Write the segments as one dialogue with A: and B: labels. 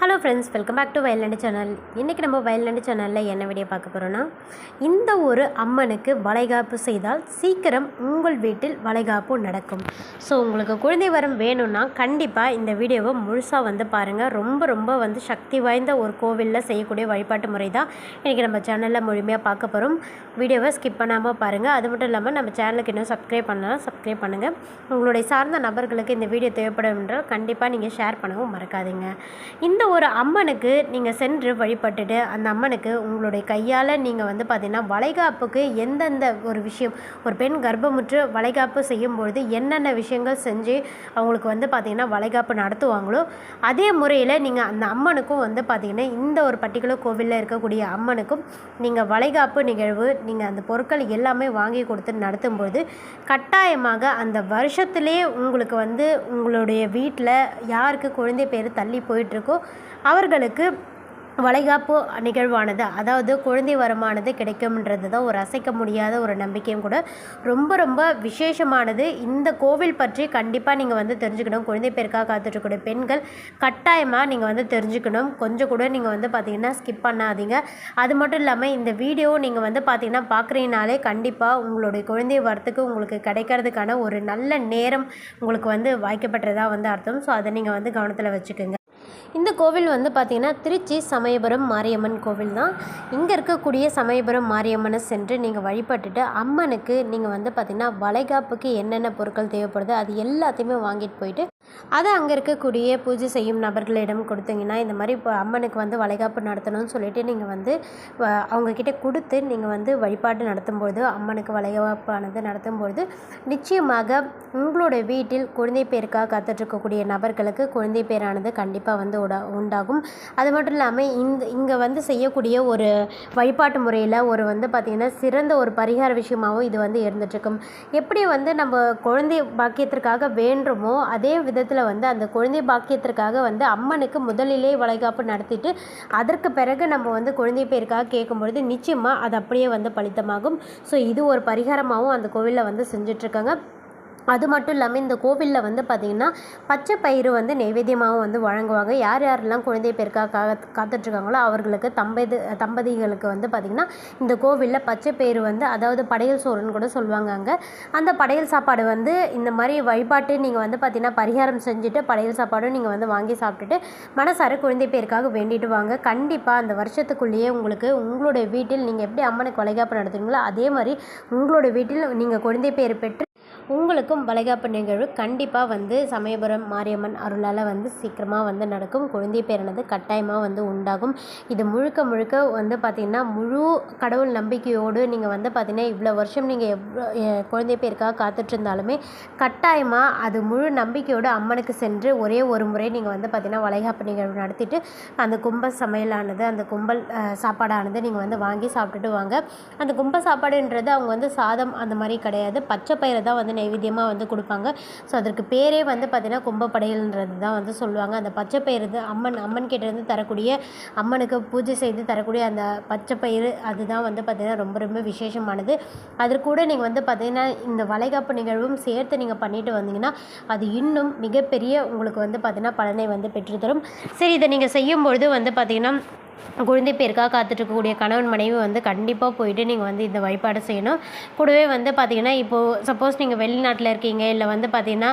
A: Hello friends welcome back to Vayalnadu channel இன்றைக்கி நம்ம வயல்நாடு சேனலில் என்ன வீடியோ பார்க்க போகிறோன்னா இந்த ஒரு அம்மனுக்கு வளைகாப்பு செய்தால் சீக்கிரம் உங்கள் வீட்டில் வளைகாப்பு நடக்கும். ஸோ உங்களுக்கு குழந்தை வரம் வேணும்னா கண்டிப்பாக இந்த வீடியோவை முழுசாக வந்து பாருங்கள் ரொம்ப ரொம்ப வந்து சக்தி வாய்ந்த ஒரு கோவிலில் செய்யக்கூடிய வழிபாட்டு முறை தான் இன்றைக்கி நம்ம சேனலில் முழுமையாக பார்க்க போகிறோம் வீடியோவை ஸ்கிப் பண்ணாமல் பாருங்கள் அது மட்டும் இல்லாமல் நம்ம சேனலுக்கு இன்னும் சப்ஸ்கிரைப் பண்ணலாம் சப்ஸ்கிரைப் பண்ணுங்கள் உங்களுடைய சார்ந்த நபர்களுக்கு இந்த வீடியோ தேவைப்படும் என்றால் கண்டிப்பாக நீங்கள் ஷேர் பண்ணவும் மறக்காதீங்க. இந்த ஒரு அம்மனுக்கு நீங்கள் சென்று வழிபட்டுட்டு அந்த அம்மனுக்கு உங்களுடைய கையால் நீங்கள் வந்து பார்த்திங்கன்னா வளைகாப்புக்கு எந்தெந்த ஒரு விஷயம் ஒரு பெண் கர்ப்பமுற்று வளைகாப்பு செய்யும்பொழுது என்னென்ன விஷயங்கள் செஞ்சு அவங்களுக்கு வந்து பார்த்திங்கன்னா வளைகாப்பு நடத்துவாங்களோ அதே முறையில் நீங்கள் அந்த அம்மனுக்கும் வந்து பார்த்திங்கன்னா இந்த ஒரு பர்டிகுலர் கோவிலில் இருக்கக்கூடிய அம்மனுக்கும் நீங்கள் வளைகாப்பு நிகழ்வு நீங்கள் அந்த பொருட்கள் எல்லாமே வாங்கி கொடுத்து நடத்தும்பொழுது கட்டாயமாக அந்த வருஷத்துலேயே உங்களுக்கு வந்து உங்களுடைய வீட்டில் யாருக்கு குழந்தை பேர் தள்ளி போயிட்டுருக்கோ அவர்களுக்கு வளைகாப்பு நிகழ்வானது அதாவது குழந்தை வரமானது கிடைக்கும்ன்றது தான் ஒரு அசைக்க முடியாத ஒரு நம்பிக்கையும் கூட. ரொம்ப ரொம்ப விசேஷமானது. இந்த கோவில் பற்றி கண்டிப்பாக நீங்கள் வந்து தெரிஞ்சுக்கணும். குழந்தை பேருக்காக காத்துட்ருக்கூடிய பெண்கள் கட்டாயமாக நீங்கள் வந்து தெரிஞ்சுக்கணும். கொஞ்சம் கூட நீங்கள் வந்து பார்த்தீங்கன்னா ஸ்கிப் பண்ணாதீங்க. அது மட்டும் இல்லாமல் இந்த வீடியோ நீங்கள் வந்து பார்த்திங்கன்னா பார்க்குறீங்கனாலே கண்டிப்பாக உங்களுடைய குழந்தை வரத்துக்கு உங்களுக்கு கிடைக்கிறதுக்கான ஒரு நல்ல நேரம் உங்களுக்கு வந்து வாய்க்கப்பட்டதாக வந்து அர்த்தம். ஸோ அதை நீங்கள் வந்து கவனத்தில் வச்சுக்கோங்க. இந்த கோவில் வந்து பார்த்திங்கன்னா திருச்சி சமயபுரம் மாரியம்மன் கோவில் தான். இங்கே இருக்கக்கூடிய சமயபுரம் மாரியம்மனை சென்று நீங்கள் வழிபட்டுட்டு அம்மனுக்கு நீங்கள் வந்து பார்த்திங்கன்னா வளைகாப்புக்கு என்னென்ன பொருட்கள் தேவைப்படுதோ அது எல்லாத்தையுமே வாங்கிட்டு போயிட்டு அதை அங்கே இருக்கக்கூடிய பூஜை செய்யும் நபர்களிடம் கொடுத்தீங்கன்னா இந்த மாதிரி இப்போ அம்மனுக்கு வந்து வளைகாப்பு நடத்தணும்னு சொல்லிட்டு நீங்கள் வந்து வ- அவங்கக்கிட்ட கொடுத்து நீங்கள் வந்து வழிபாடு நடத்தும்பொழுது அம்மனுக்கு வளைகாப்பானது நடத்தும்பொழுது நிச்சயமாக உங்களோட வீட்டில் குழந்தை பேருக்காக காத்துட்ருக்கக்கூடிய நபர்களுக்கு குழந்தை பேரானது கண்டிப்பாக வந்து உடா உண்டாகும். அது மட்டும் இல்லாமல் இந்த இங்கே வந்து செய்யக்கூடிய ஒரு வழிபாட்டு முறையில் ஒரு வந்து பார்த்திங்கன்னா சிறந்த ஒரு பரிகார விஷயமாகவும் இது வந்து இருந்துகிட்ருக்கும் எப்படி வந்து நம்ம குழந்தை பாக்கியத்திற்காக வேண்டுமோ அதே விதத்தில் வந்து அந்த குழந்தை பாக்கியத்திற்காக வந்து அம்மனுக்கு முதலிலே வளைகாப்பு நடத்திட்டு அதற்கு பிறகு நம்ம வந்து குழந்தை பேருக்காக கேட்கும்பொழுது நிச்சயமாக அது அப்படியே வந்து பலித்தமாகும். ஸோ இது ஒரு பரிகாரமாகவும் அந்த கோவிலில் வந்து செஞ்சிட்ருக்காங்க. அது மட்டும் இல்லாமல் இந்த கோவிலில் வந்து பார்த்திங்கன்னா பச்சை பயிறு வந்து நைவேத்தியமாகவும் வந்து வழங்குவாங்க. யார் யாரெல்லாம் குழந்தை பேருக்காக காத்துட்ருக்காங்களோ அவர்களுக்கு தம்பதி தம்பதிகளுக்கு வந்து பார்த்திங்கன்னா இந்த கோவிலில் பச்சை பயிறு வந்து அதாவது படையல் சோறுன்னு கூட சொல்லுவாங்க அங்கே. அந்த படையல் சாப்பாடு வந்து இந்த மாதிரி வழிபாட்டு நீங்கள் வந்து பார்த்திங்கன்னா பரிகாரம் செஞ்சுட்டு படையல் சாப்பாடும் நீங்கள் வந்து வாங்கி சாப்பிட்டுட்டு மனசார குழந்தை பேருக்காக வேண்டிட்டு வாங்க. கண்டிப்பாக அந்த வருஷத்துக்குள்ளேயே உங்களுக்கு உங்களுடைய வீட்டில் நீங்கள் எப்படி அம்மனுக்கு வளைகாப்பு நடத்துவீங்களோ அதே மாதிரி உங்களுடைய வீட்டில் நீங்கள் குழந்தை பேர் பெற்று உங்களுக்கும் வளைகாப்பு நிகழ்வு கண்டிப்பாக வந்து சமயபுரம் மாரியம்மன் அருளால் வந்து சீக்கிரமாக வந்து நடக்கும். குழந்தை பேரானது கட்டாயமாக வந்து உண்டாகும். இது முழுக்க முழுக்க வந்து பார்த்திங்கன்னா முழு கடவுள் நம்பிக்கையோடு நீங்கள் வந்து பார்த்திங்கன்னா இவ்வளோ வருஷம் நீங்கள் எவ்வளோ குழந்தை பேருக்காக காத்துட்டு இருந்தாலுமே கட்டாயமாக அது முழு நம்பிக்கையோடு அம்மனுக்கு சென்று ஒரே ஒரு முறை நீங்கள் வந்து பார்த்திங்கன்னா வளைகாப்பு நிகழ்வு நடத்திட்டு அந்த கும்ப சமையலானது அந்த கும்பல் சாப்பாடானது நீங்கள் வந்து வாங்கி சாப்பிட்டுட்டு வாங்க. அந்த கும்ப சாப்பாடுன்றது அவங்க வந்து சாதம் அந்த மாதிரி கிடையாது. பச்சை பயிரை தான் வந்து நைவேத்தியமாக வந்து கொடுப்பாங்க. ஸோ அதற்கு பேரே வந்து பார்த்திங்கன்னா கும்பப்படையல்ன்றது தான் வந்து சொல்லுவாங்க. அந்த பச்சை பயிறு தான் அம்மன் அம்மன் கிட்டேருந்து தரக்கூடிய அம்மனுக்கு பூஜை செய்து தரக்கூடிய அந்த பச்சை பயிறு அதுதான் வந்து பார்த்திங்கன்னா ரொம்ப ரொம்ப விசேஷமானது. அது கூட நீங்கள் வந்து பார்த்திங்கன்னா இந்த வளைகாப்பு நிகழ்வும் சேர்த்து நீங்கள் பண்ணிட்டு வந்தீங்கன்னா அது இன்னும் மிகப்பெரிய உங்களுக்கு வந்து பார்த்திங்கன்னா பலனை வந்து பெற்றுத்தரும். சரி இதை நீங்கள் செய்யும்பொழுது வந்து பார்த்திங்கன்னா குழந்தை பேருக்காக காத்துட்ருக்கக்கூடிய கணவன் மனைவி வந்து கண்டிப்பாக போயிட்டு நீங்கள் வந்து இந்த வழிபாடு செய்யணும். கூடவே வந்து பார்த்தீங்கன்னா இப்போது சப்போஸ் நீங்கள் வெளிநாட்டில் இருக்கீங்க இல்லை வந்து பார்த்தீங்கன்னா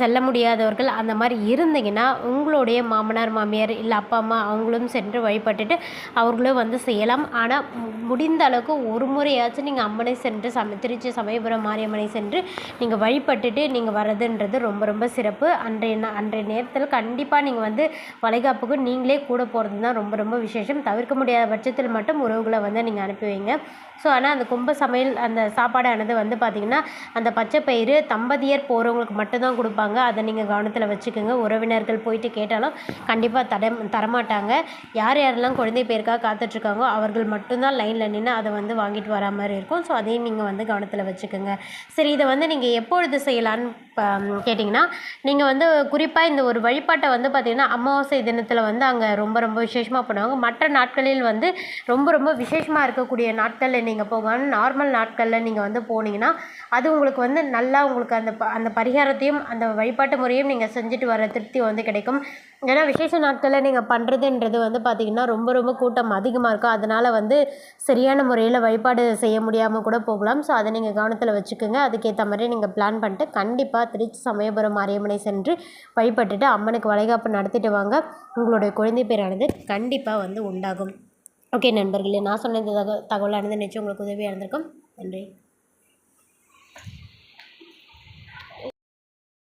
A: செல்ல முடியாதவர்கள் அந்த மாதிரி இருந்தீங்கன்னா உங்களுடைய மாமனார் மாமியார் இல்லை அப்பா அம்மா அவங்களும் சென்று வழிபட்டுட்டு அவர்களும் வந்து செய்யலாம். ஆனால் முடிந்த அளவுக்கு ஒரு முறையாச்சும் நீங்கள் அம்மனை சென்று சம திருச்சி சமயபுரம் மாரியம்மனை சென்று நீங்கள் வழிபட்டுட்டு நீங்கள் வர்றதுன்றது ரொம்ப ரொம்ப சிறப்பு. அன்றைய அன்றைய நேரத்தில் கண்டிப்பாக நீங்கள் வந்து வளைகாப்புக்கு நீங்களே கூட போகிறது தான் ரொம்ப ரொம்ப விசேஷம் தவிர்க்க முடியாத பட்சத்தில் மட்டும் உறவுகளை வந்து நீங்கள் அனுப்பி வைங்க. ஸோ ஆனால் அந்த கும்ப சமையல் அந்த சாப்பாடானது வந்து பார்த்திங்கன்னா அந்த பச்சை பயிறு தம்பதியர் போகிறவங்களுக்கு மட்டும்தான் கொடுப்பாங்க. அதை நீங்கள் கவனத்தில் வச்சுக்கோங்க. உறவினர்கள் போயிட்டு கேட்டாலும் கண்டிப்பாக தட தரமாட்டாங்க. யார் யாரெல்லாம் குழந்தை பேருக்காக காத்துட்ருக்காங்களோ அவர்கள் மட்டும்தான் லைனில் நின்று அதை வந்து வாங்கிட்டு வரா மாதிரி இருக்கும். ஸோ அதையும் நீங்கள் வந்து கவனத்தில் வச்சுக்கோங்க. சரி இதை வந்து நீங்கள் எப்பொழுது செய்யலான்னு ப- கேட்டிங்கன்னா நீங்கள் வந்து குறிப்பாக இந்த ஒரு வழிபாட்டை வந்து பார்த்திங்கன்னா அமாவாசை தினத்தில் வந்து அங்கே ரொம்ப ரொம்ப விசேஷமாக பண்ணுவாங்க. போங்க மற்ற நாட்களில் வந்து ரொம்ப ரொம்ப விசேஷமாக இருக்கக்கூடிய நாட்களில் நீங்கள் போகணும் நார்மல் நாட்களில் நீங்கள் வந்து போனீங்கன்னா அது உங்களுக்கு வந்து நல்லா உங்களுக்கு அந்த ப அந்த பரிகாரத்தையும் அந்த வழிபாட்டு முறையும் நீங்கள் செஞ்சுட்டு வர திருப்தி வந்து கிடைக்கும். ஏன்னா விசேஷ நாட்களில் நீங்கள் பண்ணுறதுன்றது வந்து பார்த்திங்கன்னா ரொம்ப ரொம்ப கூட்டம் அதிகமாக இருக்கும். அதனால் வந்து சரியான முறையில் வழிபாடு செய்ய முடியாமல் கூட போகலாம். ஸோ அதை நீங்கள் கவனத்தில் வச்சுக்கோங்க. அதுக்கேற்ற மாதிரி நீங்கள் பிளான் பண்ணிட்டு கண்டிப்பாக திருச்சி சமயபுரம் மாரியம்மனை சென்று வழிபட்டுட்டு அம்மனுக்கு வளைகாப்பு நடத்திட்டு வாங்க. உங்களுடைய குழந்தை பேரானது கண்டிப்பாக வந்து உண்டாகும். ஓகே நண்பர்களே நான் சொன்ன இந்த தக தகவலானது நிச்சயம் உங்களுக்கு உதவியாக இருந்திருக்கும். நன்றி.